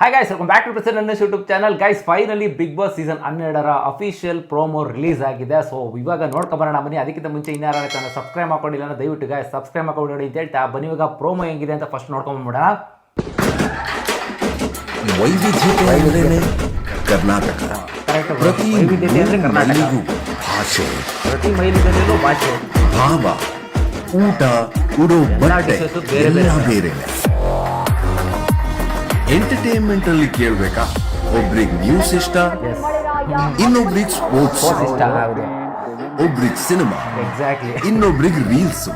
Hi guys welcome back to present ನನ್ನ YouTube channel guys finally big boss season ಹನ್ನೆರಡರ official promo release ಆಗಿದೆ. So ಇವಾಗ ನೋಡ್ಕೊಂಬರೋಣ ಬನ್ನಿ ಅದಕ್ಕಿಂತ ಮುಂಚೆ ಇನ್ಯಾರ ಚಾನಲ್ ಸಬ್ಸ್ಕ್ರೈಬ್ ಮಾಡ್ಕೊಂಡಿಲ್ಲ ಅಂದ್ರೆ ದಯವಿಟ್ಟು ಗೈಸ್ ಸಬ್ಸ್ಕ್ರೈಬ್ ಮಾಡ್ಕೊಂಡು ನೋಡಿ ಅಂತ ಹೇಳ್ತಾ ಬನ್ನಿ. ಇವಾಗ ಪ್ರೋಮೋ ಹೆಂಗಿದೆ ಅಂತ ಫಸ್ಟ್ ನೋಡ್ಕೊಂಡ್ಬಿಡೋಣ ವೈವಿಧ್ಯತೆ ಕರ್ನಾಟಕ. ಪ್ರತಿ ವೈವಿಧ್ಯತೆ ಅಂದ್ರೆ ಕರ್ನಾಟಕ. ಮನೆಗೂ ಭಾಷೆ. ಪ್ರತಿ ಭಾಷೆ. ಭಾವ ಊಟ ಉಡೋ ಬಟ್ಟೆ ಬೇರೆ ಬೇರೆ. ಎಂಟರ್ಟೈನ್ಮೆಂಟ್ ಅಲ್ಲಿ ಕೇಳಬೇಕಾ? ಒಬ್ರಿಗೆ ನ್ಯೂಸ್ ಇಷ್ಟ ಇನ್ನೊಬ್ರಿಗೆ ಸ್ಪೋರ್ಟ್ಸ್ ಇಷ್ಟ ಒಬ್ರಿಗೆ ಸಿನಿಮಾ ಎಕ್ಸಾಕ್ಟ್ಲಿ ಇನ್ನೊಬ್ರಿಗೆ ರೀಲ್ಸ್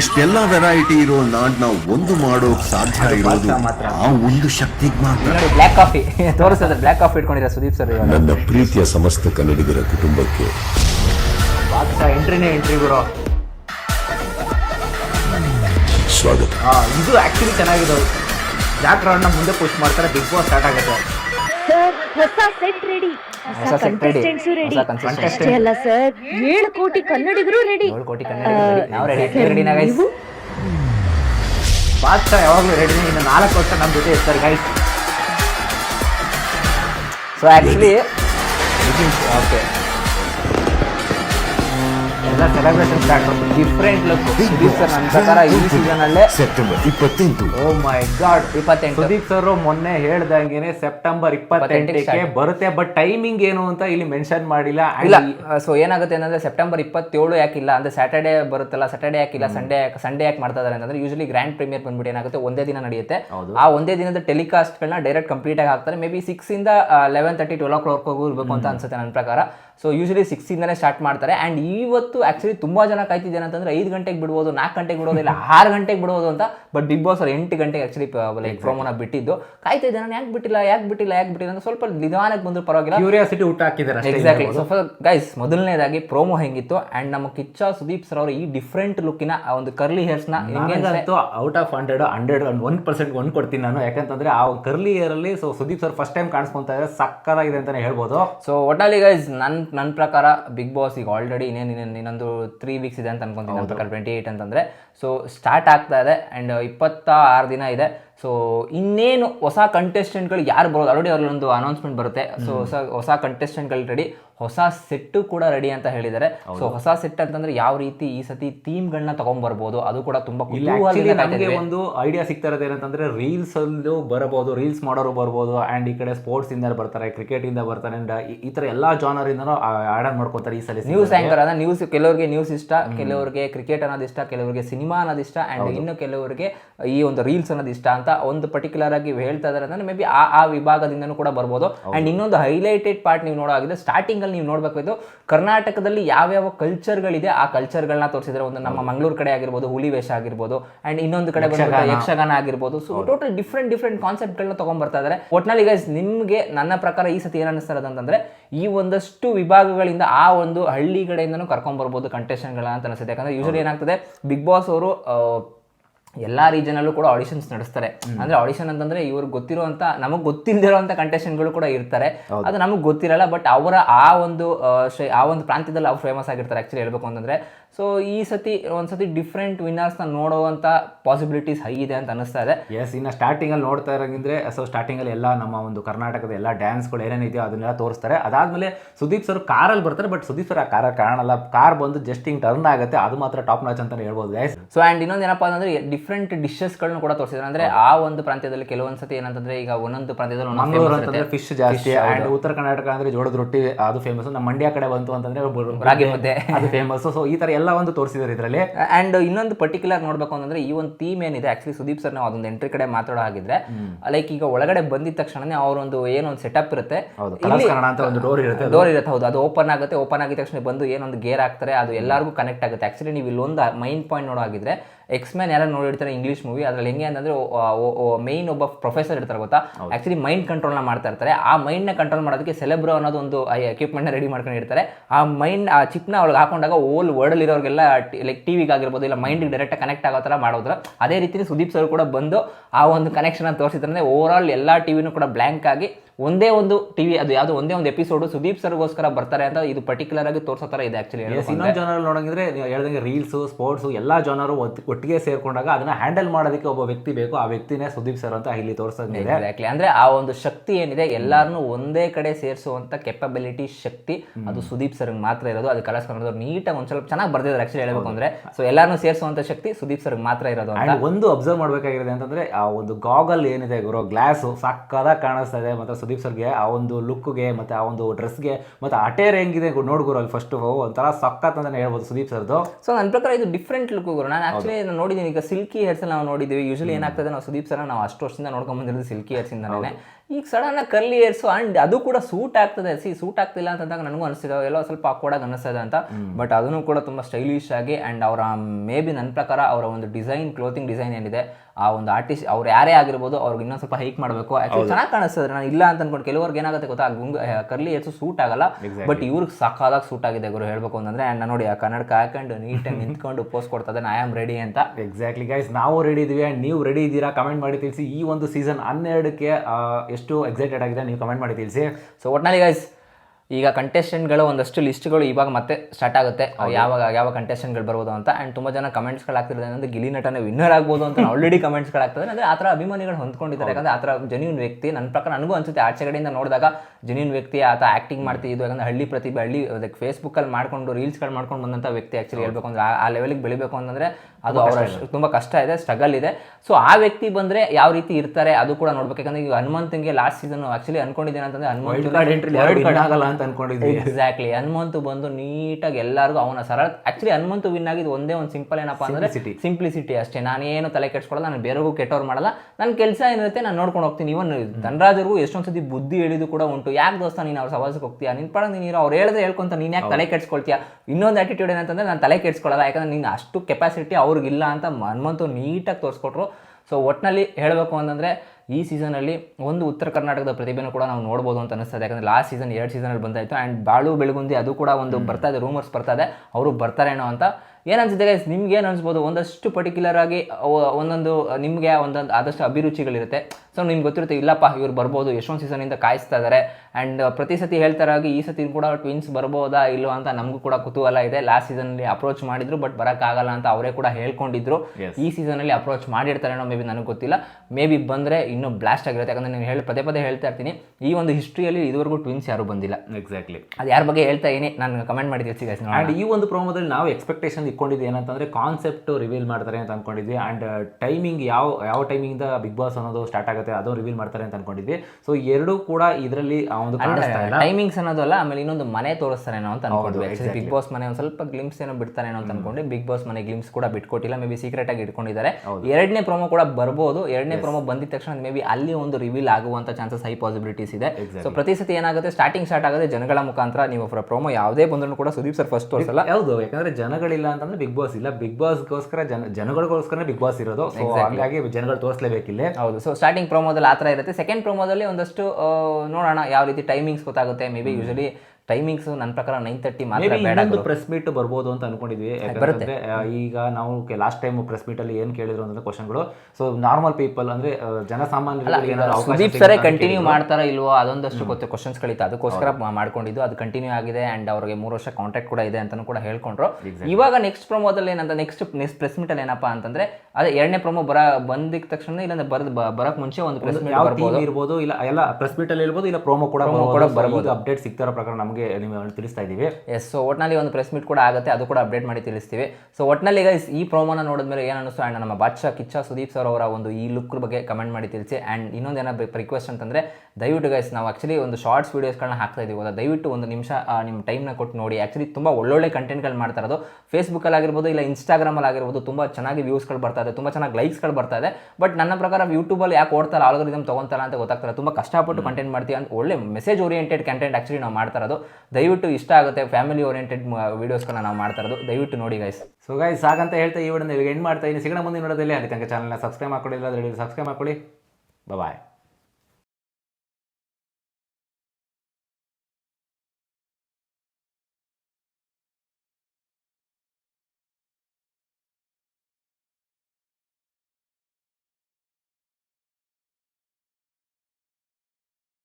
ಇಷ್ಟೆಲ್ಲ ವೆರೈಟಿ ಇರೋ ನಾಡ್ನ ಒಂದು ಮಾಡೋಕ್ ಸಾಧ್ಯ ಇರೋದು. ಆ ಒಂದು ಶಕ್ತಿಗೆ ಮಾತ್ರ. ಬ್ಲಾಕ್ ಬ್ಲ್ಯಾಕ್ ಕಾಫಿ ತೋರಿಸಿದ್ರೆ ಬ್ಲ್ಯಾಕ್ ಕಾಫಿ ಇಟ್ಕೊಂಡಿರ ಸುದೀಪ್ ಸರ್ ನನ್ನ ಪ್ರೀತಿಯ ಸಮಸ್ತ ಕನ್ನಡಿಗರ ಕುಟುಂಬಕ್ಕೆ. ಎಂಟ್ರಿನೇ ಎಂಟ್ರಿ ಗುರು. ಸ್ವಾಗತ. ಆ, ಇದು ಆಕ್ಚುಲಿ ಚೆನ್ನಾಗಿದೆ. ಜಾಕ್ ರೌಂಡ್ನ ಮುಂದೆ ಪುಷ್ ಮಾಡ್ತಾರೆ ಬಿಗ್ ಬಾಸ್ ಸ್ಟಾರ್ಟ್ ಆಗುತ್ತೆ. ಸರ್ ಹೊಸ ಸೆಟ್ ರೆಡಿ ಹೊಸ ಹೊಸ set ready. ರೆಡಿ ಹೊಸ contestant. ಅಷ್ಟೇ ಅಲ್ಲ ಸರ್ ಏಳು ಕೋಟಿ ಕನ್ನಡಿಗರು ರೆಡಿ ಏಳು ಕೋಟಿ ಕನ್ನಡ ನಾವು ರೆಡಿ ರೆಡಿನ ಗೈಸ್ ಬಾದ್ಶಾ ಯಾವಾಗಲೂ ರೆಡಿ ಇನ್ನು ನಾಲ್ಕು ವರ್ಷ ನಮ್ಮ ಜೊತೆ ಇರ್ತಾರೆ ಗೈಸ್ ಸೊ ಆ್ಯಕ್ಚುಲಿ ಓಕೆ ಎಲ್ಲ celebration start different look Sudeep sir ನನ್ನ ಪ್ರಕಾರ ಈ ಸೀಸನಲ್ಲೇ ಸೆಪ್ಟೆಂಬರ್ ಇಪ್ಪತ್ತೆಂಟು. ಓ ಮೈ ಗಾಡ್ ಇಪ್ಪತ್ತೆಂಟು. ಸುದೀಪ್ ಸರ್ ಮೊನ್ನೆ ಹೇಳ್ದಂಗೆ ಸೆಪ್ಟೆಂಬರ್ ಇಪ್ಪತ್ತೆಂಟಕ್ಕೆ. ಬರುತ್ತೆ ಬಟ್ ಟೈಮಿಂಗ್ ಏನು ಅಂತ ಇಲ್ಲಿ ಮೆನ್ಷನ್ ಮಾಡಿಲ್ಲ. ಇಲ್ಲ ಸೊ ಏನಾಗುತ್ತೆ ಅಂದ್ರೆ ಸೆಪ್ಟೆಂಬರ್ ಇಪ್ಪತ್ತೇಳು ಯಾಕಿಲ್ಲ ಅಂದ್ರೆ ಸ್ಯಾಟರ್ಡೇ ಬರುತ್ತಲ್ಲ ಸ್ಯಾಟರ್ಡೇ ಯಾಕಿಲ್ಲ ಸಂಡೇ ಸಂಡೇ ಯಾಕೆ ಮಾಡ್ತಾ ಇದಾರೆ ಅಂತಂದ್ರೆ ಯೂಶಲಿ ಗ್ರ್ಯಾಂಡ್ ಪ್ರೀಮಿಯರ್ ಬಂದ್ಬಿಟ್ಟು ಏನಾಗುತ್ತೆ ಒಂದೇ ದಿನ ನಡೆಯುತ್ತೆ. ಆ ಒಂದೇ ದಿನದ ಟೆಲಿಕಾಸ್ಟ್ಗಳನ್ನ ಡೈರೆಕ್ಟ್ ಕಂಪ್ಲೀಟ್ ಆಗಿ ಹಾಕ್ತಾರೆ. ಮೇ ಬಿ ಸಿಕ್ಸ್ ಇಂದ eleven thirty twelve o'clock ಇರಬೇಕು ಅಂತ ಅನ್ಸುತ್ತೆ ನನ್ನ ಪ್ರಕಾರ. ಸೊ ಯೂಶಲಿ ಸಿಕ್ಸ್ ಇಂದನೇ ಸ್ಟಾರ್ಟ್ ಮಾಡ್ತಾರೆ. ಅಂಡ್ ಇವತ್ತು ಆಕ್ಚುಲಿ ತುಂಬ ಜನ ಕಾಯ್ತಿದ್ದೆ ಅಂತಂದ್ರೆ ಐದು ಗಂಟೆಗೆ ಬಿಡ್ಬೋದು ನಾಲ್ಕು ಗಂಟೆಗೆ ಬಿಡೋದು ಇಲ್ಲ ಆರು ಗಂಟೆಗೆ ಬಿಡೋದು ಅಂತ ಬಟ್ ಬಿಗ್ ಬಾಸ್ ಅವ್ರು ಎಂಟು ಗಂಟೆಗೆ ಆ್ಯಕ್ಚುಲಿ ಲೈಕ್ ಪ್ರೋಮೋನ ಬಿಟ್ಟಿದ್ದು. ಕಾಯ್ತಾ ಇದ್ದೆ ನಾನು ಯಾಕೆ ಬಿಟ್ಟಿಲ್ಲ ಯಾಕೆ ಬಿಟ್ಟಿಲ್ಲ ಯಾಕೆ ಬಿಟ್ಟಿಲ್ಲ ಅಂತ ಸ್ವಲ್ಪ ನಿಧಾನಕ್ಕೆ ಬಂದರೂ ಪರವಾಗಿಲ್ಲ. ಕ್ಯೂರಿಯಾಸಿಟಿ ಊಟ ಹಾಕಿದ್ದಾರೆ ಎಕ್ಸಾಕ್ಟ್ಲಿ. ಸೊ ಗೈಸ್ ಮೊದಲನೇದಾಗಿ ಪ್ರೋಮೋ ಹೆಂಗಿತ್ತು ಆ್ಯಂಡ್ ನಮ್ಮ ಕಿಚ್ಚ ಸುದೀಪ್ ಸರ್ ಅವರು ಈ ಡಿಫ್ರೆಂಟ್ ಲುಕ್ಕಿನ ಆ ಒಂದು curly ಹೇರ್ಸ್ನ out of hundred hundred one percent one ಕೊಡ್ತೀನಿ ನಾನು. ಯಾಕಂತಂದ್ರೆ ಆ ಕರ್ಲಿ ಇಯರ್ ಅಲ್ಲಿ so Sudeep sir first time ಕಾಣಿಸ್ಕೊಂತ ಇದ್ದಾರೆ ಸಕ್ಕದಾಗಿದೆ ಅಂತಾನೆ ಹೇಳ್ಬೋದು. ಸೊ ಒಟ್ನಲ್ಲಿ ಗೈಸ್ ನನ್ನ ನನ್ನ ಪ್ರಕಾರ ಬಿಗ್ ಬಾಸ್ ಈಗ ಆಲ್ರೆಡಿ ಇನ್ನೇನು ಇನ್ನೇನು ಇನ್ನೊಂದು ತ್ರೀ ವೀಕ್ಸ್ ಇದೆ ಅಂತ ಅನ್ಕೊಂತೀನಿ. ಪ್ರಕಾರ ಟ್ವೆಂಟಿ ಏಯ್ಟ್ ಅಂತಂದರೆ. ಸೊ ಸ್ಟಾರ್ಟ್ ಆಗ್ತಾ ಇದೆ ಆ್ಯಂಡ್ ಇಪ್ಪತ್ತ ಆರು ದಿನ ಇದೆ. ಸೊ ಇನ್ನೇನು ಹೊಸ ಕಂಟೆಸ್ಟೆಂಟ್ಗಳು ಯಾರು ಬರೋದು? ಆಲ್ರೆಡಿ ಅವ್ರಲ್ಲೊಂದು ಅನೌನ್ಸ್ಮೆಂಟ್ ಬರುತ್ತೆ. ಸೊ ಹೊಸ ಹೊಸ ಕಂಟೆಸ್ಟೆಂಟ್ಗಳು ರೆಡಿ ಹೊಸ ಸೆಟ್ಟು ಕೂಡ ರೆಡಿ ಅಂತ ಹೇಳಿದ್ದಾರೆ. ಸೊ ಹೊಸ ಸೆಟ್ ಅಂತಂದ್ರೆ ಯಾವ ರೀತಿ ಈ ಸತಿ ಥೀಮ್ಗಳನ್ನ ತಗೊಂಡ್ಬರ್ಬೋದು ಅದು ಕೂಡ ತುಂಬಾ ನಮಗೆ ಒಂದು ಐಡಿಯಾ ಸಿಗ್ತಾ ಇರೋದು ಏನಂತಂದ್ರೆ ರೀಲ್ಸ್ ಅಲ್ಲೂ ಬರಬಹುದು ರೀಲ್ಸ್ ಮಾಡೋರು ಬರ್ಬೋದು ಆ್ಯಂಡ್ ಈ ಕಡೆ ಸ್ಪೋರ್ಟ್ಸ್ ಇಂದ ಬರ್ತಾರೆ ಕ್ರಿಕೆಟ್ ಇಂದ ಬರ್ತಾರೆ ಅಂಡ್ ಈ ತರ ಎಲ್ಲಾ ಜಾನರ್ ಇಂದ ಆಡ್ ಆನ್ ಮಾಡ್ಕೊತಾರೆ ಈ ಸಲ ನ್ಯೂಸ್ ಆಂಕರ್ ಅಂದ್ರೆ ನ್ಯೂಸ್ ಕೆಲವರಿಗೆ ನ್ಯೂಸ್ ಇಷ್ಟ ಕೆಲವರಿಗೆ ಕ್ರಿಕೆಟ್ ಅನ್ನೋದು ಇಷ್ಟ ಕೆಲವರಿಗೆ ಸಿನಿಮಾ ಅನ್ನೋದು ಇಷ್ಟ ಅಂಡ್ ಇನ್ನು ಕೆಲವರಿಗೆ ಈ ಒಂದು ರೀಲ್ಸ್ ಅನ್ನೋದು ಇಷ್ಟ ಅಂತ ಒಂದು ಪರ್ಟಿಕ್ಯುಲರ್ ಆಗಿ ಹೇಳ್ತಾ ಇದಾರೆ ಅಂದ್ರೆ ಮೇ ಬಿ ಆ ಆ ವಿಭಾಗದಿಂದನೂ ಕೂಡ ಬರ್ಬೋದು. ಅಂಡ್ ಇನ್ನೊಂದು ಹೈಲೈಟೆಡ್ ಪಾರ್ಟ್ ನೀವು ನೋಡೋದಾಗಿದೆ ಸ್ಟಾರ್ಟಿಂಗ್ ಅಲ್ಲಿ ನೀವು ನೋಡಬೇಕು ಕರ್ನಾಟಕದಲ್ಲಿ ಯಾವ್ಯಾವ ಕಲ್ಚರ್ಗಳಿದೆ ಆ ಕಲ್ಚರ್ಗಳನ್ನ ತೋರಿಸಿದ್ರೆ ಒಂದು ನಮ್ಮ ಮಂಗಳೂರು ಕಡೆ ಆಗಿರ್ಬೋದು ಹುಲಿ ವೇಷ ಆಗಿರ್ಬೋದು ಅಂಡ್ ಇನ್ನೊಂದು ಕಡೆ ಬಂದ್ಬಿಟ್ಟು ಯಕ್ಷಗಾನ. ಆಗಿರ್ಬೋದು. ಸೊ ಟೋಟಲ್ ಡಿಫ್ರೆಂಟ್ ಡಿಫ್ರೆಂಟ್ ಕಾನ್ಸೆಪ್ಟ್ಗಳನ್ನ ತಗೊಂಡ್ ಬರ್ತಾ ಇದ್ದಾರೆ ಒಟ್ನಲ್ಲಿ ಗೈಸ್ ನಿಮಗೆ ನನ್ನ ಪ್ರಕಾರ ಈ ಸತಿ ಏನು ಅನಿಸ್ತಾ ಇರೋದು ಅಂತಂದ್ರೆ ಈ ಒಂದಷ್ಟು ವಿಭಾಗಗಳಿಂದ ಆ ಒಂದು ಹಳ್ಳಿ ಕರ್ಕೊಂಡ್ ಬರ್ಬೋದು ಕಂಟೆಸ್ಟೆಂಟ್ಗಳನ್ನ ಅಂತ ಅನಿಸುತ್ತೆ. ಯಾಕಂದ್ರೆ ಯೂಶಲಿ ಏನಾಗ್ತದೆ ಬಿಗ್ ಬಾಸ್ ಅವರು ಎಲ್ಲಾ ರೀಜನಲ್ಲೂ ಕೂಡ ಆಡಿಷನ್ಸ್ ನಡೆಸ್ತಾರೆ. ಅಂದ್ರೆ ಆಡಿಷನ್ ಅಂತಂದ್ರೆ ಇವ್ರಿಗೆ ಗೊತ್ತಿರುವಂತ ನಮಗೆ ಗೊತ್ತಿಲ್ಲದಿರುವಂತ ಕಂಟೆಸ್ಟೆಂಟ್ಗಳು ಕೂಡ ಇರ್ತಾರೆ. ಅದು ನಮಗೆ ಗೊತ್ತಿರಲ್ಲ ಬಟ್ ಅವರ ಆ ಒಂದು ಆ, ಒಂದು ಪ್ರಾಂತ್ಯದಲ್ಲಿ ಅವ್ರು ಫೇಮಸ್ ಆಗಿರ್ತಾರೆ ಆಕ್ಚುಲಿ ಹೇಳ್ಬೇಕು ಅಂತಂದ್ರೆ. ಸೊ ಈ ಸತಿ ಒಂದ್ಸತಿ ಡಿಫ್ರೆಂಟ್ನ ನೋಡುವಂತ ಪಾಸಿಬಿಲಿಟೀಸ್ ಹೈ ಇದೆ ಅಂತ ಅನಿಸ್ತಾ ಇದೆ. ಎಸ್ ಇನ್ನು ಸ್ಟಾರ್ಟಿಂಗ್ ಅಲ್ಲಿ ನೋಡ್ತಾ ಇರೋಂಗಿದ್ರೆ ಸೊ ಸ್ಟಾರ್ಟಿಂಗ್ ಅಲ್ಲಿ ಎಲ್ಲ ನಮ್ಮ ಒಂದು ಕರ್ನಾಟಕದ ಎಲ್ಲ ಡ್ಯಾನ್ಸ್ಗಳು ಏನೇನಿದೆಯೋ ಅದನ್ನೆಲ್ಲ ತೋರಿಸ್ತಾರೆ. ಅದಾದ್ಮೇಲೆ ಸುದೀಪ್ ಸರ್ ಕಾರಲ್ಲಿ ಬರ್ತಾರೆ ಬಟ್ ಸುದೀಪ್ ಸರ್ ಆ ಕಾರಲ್ಲಿ ಅಲ್ಲ. ಕಾರ್ ಬಂದು ಜಸ್ಟ್ ಹಿಂಗ್ ಟರ್ನ್ ಆಗುತ್ತೆ ಅದು ಮಾತ್ರ ಟಾಪ್ ನಾಚ್ ಅಂತಾನೆ ಹೇಳ್ಬೋದು ಸೊ ಆ್ಯಂಡ್ ಇನ್ನೊಂದು ಏನಪ್ಪಾ ಅಂತಂದ್ರೆ ಡಿಫ್ರೆಂಟ್ ಡಿಶಸ್ಗಳನ್ನ ಕೂಡ ತೋರಿಸಿದ್ರು. ಅಂದ್ರೆ ಆ ಒಂದು ಪ್ರಾಂತ್ಯದಲ್ಲಿ ಕೆಲವೊಂದ್ಸತಿ ಏನಂತಂದ್ರೆ ಈಗ ಒಂದೊಂದು ಪ್ರಾಂತ್ಯದಲ್ಲಿ ಒಂದೊಂದು ಮಂಗಳೂರು ಅಂತಂದ್ರೆ ಫಿಶ್ ಜಾಸ್ತಿ. ಉತ್ತರ ಕರ್ನಾಟಕ ಅಂದ್ರೆ ಜೋಳದ ರೊಟ್ಟಿ ಅದು ಫೇಮಸ್ ನಮ್ಮ ಮಂಡ್ಯ ಕಡೆ ಬಂತು ಅಂತಂದ್ರೆ ರಾಗಿ ಮುದ್ದೆ. ಅದು ಫೇಮಸ್ ಸೊ ಈ ತರ ಎಲ್ಲ ಒಂದು ತೋರಿಸಿದ್ರು ಇದರಲ್ಲಿ. ಅಂಡ್ ಇನ್ನೊಂದು ಪರ್ಟಿಕ್ಯುಲರ್ ನೋಡ್ಬೇಕು ಅಂತಂದ್ರೆ ಈ ಒಂದು ಥೀಮ್ ಏನಿದೆ ಆಕ್ಚುಲಿ ಸುದೀಪ್ ಸರ್ ನಾವು ಅದೊಂದು ಎಂಟ್ರಿ ಕಡೆ ಮಾತಾಡೋ ಹಾಗಿದ್ರೆ ಲೈಕ್ ಈಗ ಒಳಗಡೆ ಬಂದಿದ ತಕ್ಷಣನೇ ಅವರೊಂದು ಏನೊಂದು ಸೆಟಪ್ ಇರುತ್ತೆ. ಅಂತ ಒಂದು ಡೋರ್ ಇರುತ್ತೆ ಡೋರ್ ಇರುತ್ತೆ ಹೌದು. ಅದು ಓಪನ್ ಆಗುತ್ತೆ ಓಪನ್ ಆಗಿದ ತಕ್ಷಣ ಬಂದು ಏನೊಂದು ಗೇರ್ ಹಾಕ್ತಾರೆ ಅದು ಎಲ್ಲರಿಗೂ ಕನೆಕ್ಟ್ ಆಗುತ್ತೆ. ಆಕ್ಚುಲಿ ನೀವು ಇಲ್ಲೊಂದು ಮೈನ್ ಪಾಯಿಂಟ್ ನೋಡೋ ಹಾಗಿದ್ರೆ ಎಕ್ಸ್ ಮ್ಯಾನ್ ಯಾರು ನೋಡಿರ್ತಾರೆ ಇಂಗ್ಲೀಷ್ ಮೂವಿ ಅದ್ರಲ್ಲಿ ಹೆಂಗೆ ಅಂತಂದ್ರೆ ಮೈನ್ ಒಬ್ಬ ಪ್ರೊಫೆಸರ್ ಇರ್ತಾರೆ ಗೊತ್ತಾ? ಆಕ್ಚುಲಿ ಮೈಂಡ್ ಕಂಟ್ರೋಲ್ನ ಮಾಡ್ತಾ ಇರ್ತಾರೆ. ಆ ಮೈಂಡ್ನ ಕಂಟ್ರೋಲ್ ಮಾಡೋದಕ್ಕೆ ಸೆಲೆಬ್ರೋ ಅನ್ನೋದು ಒಂದು ಎಕ್ವಿಪ್ಮೆಂಟ್ನ ರೆಡಿ ಮಾಡ್ಕೊಂಡಿರ್ತಾರೆ ಆ ಮೈಂಡ್ ಆ ಚಿಪ್ನ ಅವ್ರಿಗೆ ಹಾಕೊಂಡಾಗ ಓಲ್ ವರ್ಲ್ಡ್ ಇರೋರಿಗೆಲ್ಲ ಲೈಕ್ ಟಿವಿಗೆ ಆಗಿರ್ಬೋದು ಇಲ್ಲ ಮೈಂಡಿಗೆ ಡೈರೆಕ್ಟ್ ಕನೆಕ್ಟ್ ಆಗೋ ಥರ ಮಾಡೋದ್ರ. ಅದೇ ರೀತಿ ಸುದೀಪ್ ಸರ್ ಕೂಡ ಬಂದು ಆ ಒಂದು ಕನೆಕ್ಷನ್ ತೋರಿಸಿದ್ರೆ ಓವರ್ ಆಲ್ ಎಲ್ಲ ಟಿವಿನೂ ಕೂಡ ಬ್ಲ್ಯಾಂಕ್ ಆಗಿ ಒಂದೇ ಒಂದು ಟಿವಿ ಅದು ಯಾವ್ದು ಒಂದೇ ಒಂದು ಎಪಿಸೋಡ್ ಸುದೀಪ್ ಸರ್ಗೋಸ್ಕರ ಬರ್ತಾರೆ ಅಂತ ಇದು ಪರ್ಟಿಕ್ಯುಲರ್ ಆಗಿ ತೋರಿಸೋ ತರ ಇದೆ ಆಕ್ಚುಲಿ ಇನ್ನೊಂದು ಜನರಲ್ ನೋಡಂಗಿದ್ರೆ ನೀವು ಹೇಳ್ದಂಗೆ ರೀಲ್ಸ್ ಸ್ಪೋರ್ಟ್ಸ್ ಎಲ್ಲಾ ಜನರು ಒಟ್ಟಿಗೆ ಸೇರ್ಕೊಂಡಾಗ ಅದನ್ನ ಹ್ಯಾಂಡಲ್ ಮಾಡೋದಕ್ಕೆ ಒಬ್ಬ ವ್ಯಕ್ತಿ ಬೇಕು. ಆ ವ್ಯಕ್ತಿನೇ ಸುದೀಪ್ ಸರ್ ಅಂತ ಇಲ್ಲಿ ತೋರಿಸೋದಿದೆ ಎಕ್ಸಾಕ್ಟ್ಲಿ ಅಂದ್ರೆ ಆ ಒಂದು ಶಕ್ತಿ ಏನಿದೆ ಎಲ್ಲಾರನ್ನು ಒಂದೇ ಕಡೆ ಸೇರಿಸುವಂತ ಕೆಪಬಿಲಿಟಿ ಶಕ್ತಿ ಅದು ಸುದೀಪ್ ಸರ್ ಮಾತ್ರ ಇರೋದು. ಅದು ಕಲರ್ಸ್ ಕನ್ನಡದವ್ರು ನೀಟಾಗಿ ಒಂದ್ ಸ್ವಲ್ಪ ಚೆನ್ನಾಗಿ ಬರ್ದಿದ್ದಾರೆ ಆಕ್ಚುಲಿ ಹೇಳ್ಬೇಕು ಅಂದ್ರೆ. ಸೊ ಎಲ್ಲಾರನ್ನು ಸೇರಿಸುವಂತ ಶಕ್ತಿ ಸುದೀಪ್ ಸರ್ ಮಾತ್ರ ಇರೋದು ಒಂದು ಅಬ್ಸರ್ವ್ ಮಾಡ್ಬೇಕಾಗಿರೋದು ಅಂತಂದ್ರೆ ಆ ಒಂದು ಗಾಗಲ್ ಏನಿದೆ ಗುರು ಗ್ಲಾಸ್ ಸಕ್ಕದ ಕಾಣಿಸ್ತಾ ಇದೆ ಮತ್ತೆ ಸುದೀಪ್ ಸರ್ಗೆ ಆ ಒಂದು ಲುಕ್ಗೆ ಮತ್ತೆ ಆ ಒಂದು ಡ್ರೆಸ್ಗೆ ಮತ್ತೆ ಅಟೇರ್ ಹೆಂಗಿದೆ ನೋಡ್ಗುರು ನೋಡ್ ಗುರು ಅಲ್ಲಿ ಫಸ್ಟ್ ಒಂಥರ ಸಕ್ಕತ್ ಅಂತಾನೆ ಹೇಳ್ಬೋದು ಸುದೀಪ್ ಸರ್ದು. ಸೊ ನನ್ನ ಪ್ರಕಾರ ಇದು ಡಿಫ್ರೆಂಟ್ ಲುಕ್ ಗುರು. ನಾನು ಆಕ್ಚುಲಿ ನಾನು ನೋಡಿದ್ದೀನಿ ಈಗ ಸಿಲ್ಕಿ ಹೇರ್ಸ್ ನಾವು ನೋಡಿದ್ದೀವಿ ಯೂಶಲಿ ಏನಾಗ್ತದೆ ನಾವು ಸುದೀಪ್ ಸರ್ ನಾವು ಅಷ್ಟು ವರ್ಷದಿಂದ ನೋಡ್ಕೊಂಡ್ ಬಂದಿರೋದು ಸಿಲ್ಕಿ ಹೇರ್ಸ್ ಇಂದಾನೆ ಈಗ ಸಡನ್ ಆಗಿ ಕರ್ಲಿ ಹೇರ್ಸು ಅಂಡ್ ಅದು ಕೂಡ ಸೂಟ್ ಆಗ್ತದೆ. ಸಿ ಸೂಟ್ ಆಗ್ತಿಲ್ಲ ಅಂತಂದಾಗ ನನಗೂ ಅನಿಸ್ತಿದೆ ಎಲ್ಲೋ ಸ್ವಲ್ಪ ಅಕ್ವರ್ಡಾಗಿ ಅನಿಸ್ತದೆ ಅಂತ. ಬಟ್ ಅದನ್ನು ಕೂಡ ತುಂಬ ಸ್ಟೈಲಿಶ್ ಆಗಿ ಅಂಡ್ ಅವರ ಮೇ ಬಿ ನನ್ನ ಪ್ರಕಾರ ಅವರ ಒಂದು ಡಿಸೈನ್ ಕ್ಲೋತಿಂಗ್ ಡಿಸೈನ್ ಏನಿದೆ ಆ ಒಂದು ಆರ್ಟಿಸ್ಟ್ ಅವ್ರು ಯಾರೇ ಆಗಿರ್ಬೋದು ಅವ್ರಿಗೆ ಇನ್ನೊಂದು ಸ್ವಲ್ಪ ಹೈಕ್ ಮಾಡಬೇಕು. ಆಕ್ಚುಲಿ ಚೆನ್ನಾಗಿ ಕಾಣಿಸ್ತದೆ ನಾನು ಇಲ್ಲ ಅಂತ ಅನ್ಕೊಂಡು ಕೆಲವ್ರಿಗೆ ಏನಾಗುತ್ತೆ ಗೊತ್ತಾ? ಗುಂಗ್ ಕರ್ಲಿ ಹೆಚ್ಚು ಸೂಟ್ ಆಗಲ್ಲ. ಬಟ್ ಇವ್ರಿಗೆ ಸಾಕಾದಾಗ ಸೂಟ್ ಆಗಿದೆ ಗುರು. ಹೇಳ್ಬೇಕು ಅಂತಂದ್ರೆ ನಾನು ನೋಡಿ ಆ ಕನ್ನಡಕ ಹಾಕೊಂಡು ನೀಟಾಗಿ ನಿಂತ್ಕೊಂಡು ಪೋಸ್ಟ್ ಕೊಡ್ತದೆ ಐ ಆಮ್ ರೆಡಿ ಅಂತ. ಎಕ್ಸಾಕ್ಟ್ಲಿ ಗೈಸ್ ನಾವು ರೆಡಿ ಇದೀವಿ ಆ್ಯಂಡ್ ನೀವು ರೆಡಿ ಇದ್ದೀರಾ ಕಮೆಂಟ್ ಮಾಡಿ ತಿಳಿಸಿ. ಈ ಒಂದು ಸೀಸನ್ ಹನ್ನೆರಡಕ್ಕೆ ಎಷ್ಟು ಎಕ್ಸೈಟೆಡ್ ಆಗಿದೆ ನೀವು ಕಮೆಂಟ್ ಮಾಡಿ ತಿಳಿಸಿ. ಸೊ ಒಟ್ನಲ್ಲಿ ಗೈಸ್ ಈಗ ಕಂಟೆಸ್ಟೆಂಟ್ಗಳು ಒಂದಷ್ಟು ಲಿಸ್ಟ್ಗಳು ಇವಾಗ ಮತ್ತೆ ಸ್ಟಾರ್ಟ್ ಆಗುತ್ತೆ. ಯಾವಾಗ ಯಾವ ಕಂಟೆಸ್ಟೆಂಟ್ಗಳು ಬರ್ಬೋದು ಅಂತ. ಆ್ಯಂಡ್ ತುಂಬ ಜನ ಕಮೆಂಟ್ಸ್ಗಳು ಆಗ್ತಿರೋದು ಏನಂದ್ರೆ ಗಿಲಿ ನಟನೆ ವಿನ್ನರ್ ಆಗ್ಬೋದು ಅಂತ ಆಲ್ರೆಡಿ ಕಮೆಂಟ್ಸ್ಗಳು ಆಗ್ತದೆ ಅಂದರೆ ಆ ಥರ ಅಭಿಮಾನಿಗಳು ಹೊಂದ್ಕೊಂಡಿದ್ದಾರೆ. ಯಾಕಂದ್ರೆ ಆ ಥರ ಜೆನ್ಯೂನ್ ವ್ಯಕ್ತಿ ನನ್ನ ಪ್ರಕಾರ ನನಗೂ ಅನ್ಸುತ್ತೆ ಆಚೆ ಕಡೆಯಿಂದ ನೋಡಿದಾಗ ಜೆನ್ಯೂನ್ ವ್ಯಕ್ತಿ ಆತ ಆ್ಯಕ್ಟಿಂಗ್ ಮಾಡ್ತಿದ್ದು. ಯಾಕಂದ್ರೆ ಹಳ್ಳಿ ಪ್ರತಿಭೆ ಹಳ್ಳಿ ಅದಕ್ಕೆ ಫೇಸ್ಬುಕ್ಕಲ್ಲಿ ಮಾಡಿಕೊಂಡು ರೀಲ್ಸ್ಗಳು ಮಾಡ್ಕೊಂಡು ಬಂದಂಥ ವ್ಯಕ್ತಿ ಆ್ಯಕ್ಚುಲಿ ಹೇಳ್ಬೇಕು ಅಂದರೆ ಆ- ಲೆವೆಲ್ಗೆ ಬೆಳಿಬೇಕು ಅಂತಂದರೆ ಅದು ಅವರ ತುಂಬ ಕಷ್ಟ ಇದೆ ಸ್ಟ್ರಗಲ್ ಇದೆ. ಸೊ ಆ ವ್ಯಕ್ತಿ ಬಂದರೆ ಯಾವ ರೀತಿ ಇರ್ತಾರೆ ಅದು ಕೂಡ ನೋಡ್ಬೇಕು. ಯಾಕಂದ್ರೆ ಈಗ ಹನುಮಂತಂಗೆ ಲಾಸ್ಟ್ ಸೀಸನ್ ಆಕ್ಚುಲಿ ಅನ್ಕೊಂಡಿದ್ದೇನೆ ಅಂತಂದರೆ ಹನುಮಂತ ಆಗಲ್ಲ ಅಂತ ಅನ್ಕೊಂಡಿದ್ವಿ. ಎಕ್ಸಾಕ್ಟ್ಲಿ ಹನುಮಂತು ಬಂದು ನೀಟಾಗಿ ಎಲ್ಲರಿಗೂ ಅವನ ಸರಳ ಆಕ್ಚುಲಿ ಹನುಮಂತು ವಿನ್ ಆಗಿದ್ದು ಒಂದೇ ಒಂದು ಸಿಂಪಲ್ ಏನಪ್ಪಾ ಅಂದ್ರೆ. ಸಿಂಪ್ಲಿಸಿಟಿ ಅಷ್ಟೇ. ನಾನೇನು ತಲೆ ಕೆಡ್ಸ್ಕೊಳ್ಳಲ್ಲ ನಾನು ಬೇರೆಗೂ ಕೆಟ್ಟವ್ರು ಮಾಡಲ್ಲ. ನನ್ನ ಕೆಲಸ ಏನಿರುತ್ತೆ ನಾನು ನೋಡ್ಕೊಂಡು ಹೋಗ್ತೀನಿ. ಇವನ್ ಧನರಾಜರಿಗೂ ಎಷ್ಟೊಂದು ಸತಿ ಬುದ್ಧಿ ಹೇಳಿದ್ದು ಕೂಡ ಉಂಟು. ಯಾಕೆ ದೋಸ್ತ ನೀನು ಅವ್ರ ಸವಾಸಕ್ಕೆ ಹೋಗ್ತೀಯಾ? ನಿನ್ ಪಡ ನೀನು ಅವ್ರು ಹೇಳಿದ್ರೆ ಹೇಳ್ಕೊಂತ ನೀನು ಯಾಕೆ ತಲೆ ಕೆಡ್ಸ್ಕೊಳ್ತೀಯಾ? ಇನ್ನೊಂದು ಆಟಿಟ್ಯೂಡ್ ಏನಂತಂದ್ರೆ ನಾನು ತಲೆ ಕೆಡ್ಸ್ಕೊಳ್ಳಲ್ಲ ಯಾಕಂದ್ರೆ ನೀನು ಅಷ್ಟು ಕೆಪಾಸಿಟಿ ಅವ್ರಿಗಿಲ್ಲ ಅಂತ ಹನುಮಂತು ನೀಟಾಗಿ ತೋರಿಸ್ಕೊಟ್ರು. ಸೊ ಒಟ್ಟಿನಲ್ಲಿ ಹೇಳಬೇಕು ಅಂತಂದ್ರೆ ಈ ಸೀಸನಲ್ಲಿ ಒಂದು ಉತ್ತರ ಕರ್ನಾಟಕದ ಪ್ರತಿಭೆನೂ ಕೂಡ ನಾವು ನೋಡ್ಬೋದು ಅಂತ ಅನಿಸ್ತದೆ ಯಾಕಂದ್ರೆ ಲಾಸ್ಟ್ ಸೀಸನ್ ಎರಡು ಸೀಸನಲ್ಲಿ ಬಂದಾಯಿತು. ಆ್ಯಂಡ್ ಬಾಳು ಬೆಳಗುಂದಿ ಅದು ಕೂಡ ಒಂದು ಬರ್ತಾ ಇದೆ ರೂಮರ್ಸ್ ಬರ್ತಾ ಇದೆ. ಅವರು ಬರ್ತಾರೇನೋ ಅಂತ. ಏನನ್ಸುತ್ತೆ ಗೈಸ್ ನಿಮ್ಗೆ ಏನು ಅನಿಸ್ಬೋದು? ಒಂದಷ್ಟು ಪರ್ಟಿಕ್ಯುಲರ್ ಆಗಿ ಒಂದೊಂದು ನಿಮಗೆ ಒಂದೊಂದು ಆದಷ್ಟು ಅಭಿರುಚಿಗಳಿರುತ್ತೆ. ಸೊ ನಿಮ್ಗೆ ಗೊತ್ತಿರುತ್ತೆ ಇಲ್ಲಪ್ಪ ಇವ್ರು ಬರ್ಬೋದು ಎಷ್ಟೊಂದು ಸೀಸನಿಂದ ಕಾಯಿಸ್ತಾ ಇದ್ದಾರೆ ಆ್ಯಂಡ್ ಪ್ರತಿ ಸತಿ ಹೇಳ್ತಾರಾಗಿ ಈ ಸತಿ ಕೂಡ ಟ್ವಿನ್ಸ್ ಬರ್ಬೋದಾ ಇಲ್ಲೋ ಅಂತ ನಮಗೂ ಕೂಡ ಕುತೂಹಲ ಇದೆ. ಲಾಸ್ಟ್ ಸೀಸನಲ್ಲಿ ಅಪ್ರೋಚ್ ಮಾಡಿದ್ರು ಬಟ್ ಬರೋಕ್ಕಾಗಲ್ಲ ಅಂತ ಅವರೇ ಕೂಡ ಹೇಳ್ಕೊಂಡಿದ್ರು. ಈ ಸೀಸನಲ್ಲಿ ಅಪ್ರೋಚ್ ಮಾಡಿರ್ತಾರೇನೋ ಮೇ ಬಿ ನನಗೆ ಗೊತ್ತಿಲ್ಲ. ಮೇ ಬಿ ಬಂದರೆ ಇನ್ನೂ ಬ್ಲಾಸ್ಟ್ ಆಗಿರುತ್ತೆ. ಯಾಕಂದ್ರೆ ನೀವು ಹೇಳಿ ಪದೇ ಪದೇ ಹೇಳ್ತಾ ಇರ್ತೀನಿ. ಈ ಒಂದು ಹಿಸ್ಟ್ರಿಯಲ್ಲಿ ಇದುವರೆಗೂ ಟ್ವಿನ್ಸ್ ಯಾರು ಬಂದಿಲ್ಲ. ಎಕ್ಸಾಕ್ಟ್ಲಿ ಅದು ಯಾರ ಬಗ್ಗೆ ಹೇಳ್ತಾ ಏನೇ ನಾನು ಕಮೆಂಟ್ ಮಾಡಿ ತಿಳಿಸಿ ಆ್ಯಂಡ್ ಅಂಡ್ ಈ ಒಂದು ಪ್ರೋಮೋದಲ್ಲಿ ನಾವು ಎಕ್ಸ್ಪೆಕ್ಟೇಷನ್ ಇಟ್ಕೊಂಡಿದ್ವಿ ಏನಂತಂದ್ರೆ ಕಾನ್ಸೆಪ್ಟ್ ರಿವೀಲ್ ಮಾಡ್ತಾರೆ ಅಂತ ಅನ್ಕೊಂಡಿದ್ವಿ. ಅಂಡ್ ಟೈಮಿಂಗ್ ಯಾವ ಯಾವ ಟೈಮಿಂಗ್ ಬಿಗ್ ಬಾಸ್ ಅನ್ನೋದು ಸ್ಟಾರ್ಟ್ ಆಗುತ್ತೆ ಅದು ರಿವೀಲ್ ಮಾಡ್ತಾರೆ ಅಂತ ಅನ್ಕೊಂಡಿದ್ವಿ. ಸೊ ಎರಡೂ ಕೂಡ ಇದರಲ್ಲಿ ಆ ಒಂದು ಕಾಣಿಸ್ತಾ ಇಲ್ಲ. ಟೈಮಿಂಗ್ಸ್ ಅನ್ನೋದು ಅಲ್ಲ ಆಮೇಲೆ ಇನ್ನೊಂದು ಮನೆ ತೋರಿಸ್ತಾರೇನೋ ಅಂತ ಅನ್ಕೊಂಡ್ವಿ. ಆಕ್ಚುಲಿ ಬಿಗ್ ಬಾಸ್ ಮನೆ ಒಂದು ಸ್ವಲ್ಪ ಗ್ಲಿಮ್ಸ್ ಏನೋ ಬಿಡ್ತಾರೇನೋ ಅಂತ ಅನ್ಕೊಂಡೆ ಬಿಗ್ ಬಾಸ್ ಮನೆ ಗ್ಲಿಮ್ಸ್ ಕೂಡ ಬಿಟ್ಕೊಟ್ಟಿಲ್ಲ ಮೇ ಬಿ ಸೀಕ್ರೆಟ್ ಆಗಿ ಇಟ್ಕೊಂಡಿದ್ದಾರೆ. ಎರಡನೇ ಪ್ರೊಮೋ ಕೂಡ ಬರ್ಬೋದು. ಎರಡನೇ ಪ್ರೊಮೋ ಬಂದಿದ ತಕ್ಷಣ ಮೇ ಬಿ ಅಲ್ಲಿ ಒಂದು ರಿವೀಲ್ ಆಗುವಂತ ಚಾನ್ಸಸ್ ಹೈ ಪಾಸಿಬಿಲಿಟೀಸ್ ಇದೆ. ಸೊ ಪ್ರತಿ ಸತಿ ಏನಾಗುತ್ತೆ ಸ್ಟಾರ್ಟಿಂಗ್ ಸ್ಟಾರ್ಟ್ ಆಗುತ್ತೆ ಜನಗಳ ಮುಖಾಂತರ. ನೀವು ಪ್ರೊಮೋ ಯಾವುದೇ ಬಂದ್ರು ಕೂಡ ಸುದೀಪ್ ಸರ್ ಫಸ್ಟ್ ತೋರಿಸಲ್ಲ. ಹೌದು ಯಾಕಂದ್ರೆ ಜನಗಳಿಲ್ಲ ಅಂತಂದ್ರೆ ಬಿಗ್ ಬಾಸ್ ಇಲ್ಲ. ಬಿಗ್ ಬಾಸ್ಗೋಸ್ಕರ ಜನ ಜನಗಳಿಗೋಸ್ಕರ ಬಿಗ್ ಬಾಸ್ ಇರೋದು. ಸೊ ಹಾಗಾಗಿ ಜನಗಳು ತೋರಿಸಲೇಬೇಕಿಲ್ಲ. ಹೌದು. ಸೊ ಸ್ಟಾರ್ಟಿಂಗ್ ಪ್ರೊಮೋದಲ್ಲಿ ಆ ಥರ ಇರುತ್ತೆ. ಸೆಕೆಂಡ್ ಪ್ರೊಮೋದಲ್ಲಿ ಒಂದಷ್ಟು ನೋಡೋಣ ಯಾವ ರೀತಿ ಟೈಮಿಂಗ್ಸ್ ಗೊತ್ತಾಗುತ್ತೆ. ಮೇ ಬಿ ಯೂಶಲಿ ಟೈಮಿಂಗ್ಸ್ ನನ್ನ ಪ್ರಕಾರ ನೈನ್ ತರ್ಟಿ ಮಾತ್ರ ಬೇಡ. ಪ್ರೆಸ್ ಮೀಟ್ ಬರ್ಬೋದು ಅಂತ ಅನ್ಕೊಂಡಿದ್ವಿ. ಯಾಕಂದ್ರೆ ಈಗ ನಾವು ಲಾಸ್ಟ್ ಟೈಮ್ ಪ್ರೆಸ್ ಮೀಟ್ ಅಲ್ಲಿ ಏನ್ ಕೇಳಿದ್ರು ಅಂದ್ರೆ ಕ್ವಶನ್ಗಳು ಸೊ ನಾರ್ಮಲ್ ಪೀಪಲ್ ಅಂದ್ರೆ ಜನಸಾಮಾನ್ಯರು ಸುದೀಪ್ ಸರೇ ಕಂಟಿನ್ಯೂ ಮಾಡ್ತಾರ ಇಲ್ವೋ ಅದೊಂದಷ್ಟು ಗೊತ್ತು ಕ್ವಶನ್ಸ್ ಗಳಿತ್ತು ಅದಕ್ಕೋಸ್ಕರ ಮಾಡ್ಕೊಂಡಿದ್ದು. ಅದು ಕಂಟಿನ್ಯೂ ಆಗಿದೆ ಅಂಡ್ ಅವ್ರಿಗೆ ಮೂರು ವರ್ಷ ಕಾಂಟ್ಯಾಕ್ಟ್ ಕೂಡ ಇದೆ ಅಂತ ಕೂಡ ಹೇಳ್ಕೊಂಡ್ರು. ಇವಾಗ ನೆಕ್ಸ್ಟ್ ಪ್ರೊಮೋದಲ್ಲಿ ಏನಂತ ನೆಕ್ಸ್ಟ್ ನೆಕ್ಸ್ಟ್ ಪ್ರೆಸ್ ಮೀಟ್ ಅಲ್ಲಿ ಏನಪ್ಪಾ ಅಂತಂದ್ರೆ ಅದೇ ಎರಡನೇ ಪ್ರೊಮೋ ಬರ ಬಂದಿದ ತಕ್ಷಣ ಇಲ್ಲಾಂದ್ರೆ ಬರದ್ ಬರಕ್ ಮುಂಚೆ ಒಂದು ಪ್ರೆಸ್ ಮೀಟ್ ಇರ್ಬೋದು ಇಲ್ಲ ಎಲ್ಲ ಪ್ರೆಸ್ ಮೀಟ್ ಅಲ್ಲಿ ಇರ್ಬೋದು ಇಲ್ಲ ಪ್ರೊಮೋ ಕೂಡ ಬರಬಹುದು. ಅಪ್ಡೇಟ್ ಸಿಗ್ತಾರೋ ಪ್ರಕಾರ ನಮಗೆ ನೀವು ತಿಳಿಸ್ತಾ ಇದ್ದೀವಿ. ಎಸ್ ಸೊ ಒಟ್ನಲ್ಲಿ ಒಂದು ಪ್ರೆಸ್ ಮೀಟ್ ಕೂಡ ಆಗುತ್ತೆ ಅದು ಕೂಡ ಅಪ್ಡೇಟ್ ಮಾಡಿ ತಿಳಿಸ್ತೀವಿ. ಸೊ ಒಟ್ನಲ್ಲಿ ಗೈಸ್ ಈ ಪ್ರೋಮೋನ ನೋಡಿದ್ಮೇಲೆ ಏನು ಅನಿಸ್ತು ಆ್ಯಂಡ್ ನಮ್ಮ ಬಾದ್ಶಾ ಕಿಚ್ಚ ಸುದೀಪ್ ಸರ್ ಅವರ ಒಂದು ಈ ಲುಕ್ ಬಗ್ಗೆ ಕಮೆಂಟ್ ಮಾಡಿ ತಿಳಿಸಿ. ಆ್ಯಂಡ್ ಇನ್ನೊಂದು ಏನೋ ರಿಕ್ವೆಸ್ಟ್ ಅಂತಂದರೆ ದಯವಿಟ್ಟು ಗೈಸ್ ನಾವು ಆ್ಯಕ್ಚುಲಿ ಒಂದು ಶಾರ್ಟ್ಸ್ ವೀಡಿಯೋಸ್ಗಳನ್ನ ಹಾಕ್ತಾ ಇದ್ದೀವಿ ಗೊತ್ತಾ ದಯವಿಟ್ಟು ಒಂದು ನಿಮಿಷ ನಿಮ್ಮ ಟೈಮ್ನ ಕೊಟ್ಟು ನೋಡಿ. ಆ್ಯಕ್ಚುಲಿ ತುಂಬ ಒಳ್ಳೊಳ್ಳೆ ಕಂಟೆಂಟ್ಗಳು ಮಾಡ್ತಾ ಇರೋದು. ಫೇಸ್ಬುಕ್ಕಲ್ಲಿ ಆಗಿರ್ಬೋದು ಇಲ್ಲ ಇನ್ಸ್ಟಾಗ್ರಾಮಲ್ಲಿ ಆಗಿರ್ಬೋದು ತುಂಬ ಚೆನ್ನಾಗಿ ವ್ಯೂಸ್ಗಳು ಬರ್ತಾ ಇದೆ ತುಂಬ ಚೆನ್ನಾಗಿ ಲೈಕ್ಸ್ಗಳು ಬರ್ತಾ ಇದೆ. ಬಟ್ ನನ್ನ ಪ್ರಕಾರ ಯೂಟ್ಯೂಬಲ್ಲಿ ಯಾಕೆ ಓಡ್ತಾರೆ ಆಲ್ಗೋರಿದಮ್ ತೊಗೊಂತಾರ ಅಂತ ಗೊತ್ತಾಗ್ತಾರೆ ತುಂಬ ಕಷ್ಟಪಟ್ಟು ಕಂಟೆಂಟ್ ಮಾಡ್ತೀವಿ ಅಂತ ಒಳ್ಳೆ ಮೆಸೇಜ್ ಓರಿಯೆಂಟೆಡ್ ಕಂಟೆಂಟ್ ಆ್ಯಕ್ಚುಲಿ ನಾವು ಮಾಡ್ತಾ ಇರೋದು. ದಯವಿಟ್ಟು ಇಷ್ಟ ಆಗುತ್ತೆ ಫ್ಯಾಮಿಲಿ ಓರಿಯೆಂಟೆಡ್ ವೀಡಿಯೋಸ್ಗಳನ್ನ ನಾವು ಮಾಡ್ತಾ ಇರೋದು. ದಯವಿಟ್ಟು ನೋಡಿ ಗೈಸ್ ಸೊ ಗೈಸ್ ಹಾಗಂತ ಹೇಳ್ತಾ ಈ ವಿಡಿಯೋ ಎಂಡ್ ಮಾಡ್ತಾ ಇದ್ದೀನಿ ಸಿಗೋಣ ಮುಂದಿನ ನೋಡೋದಲ್ಲೇ ತನಕ ಚಾನಲ್ನ ಸಬ್ಸ್ಕ್ರೈಬ್ ಮಾಡ್ಕೊಳ್ಳಿ. ಇಲ್ಲ ಸಬ್ಸ್ಕ್ರೈಬ್ ಮಾಡ್ಕೊಳ್ಳಿ. ಬಾಯ್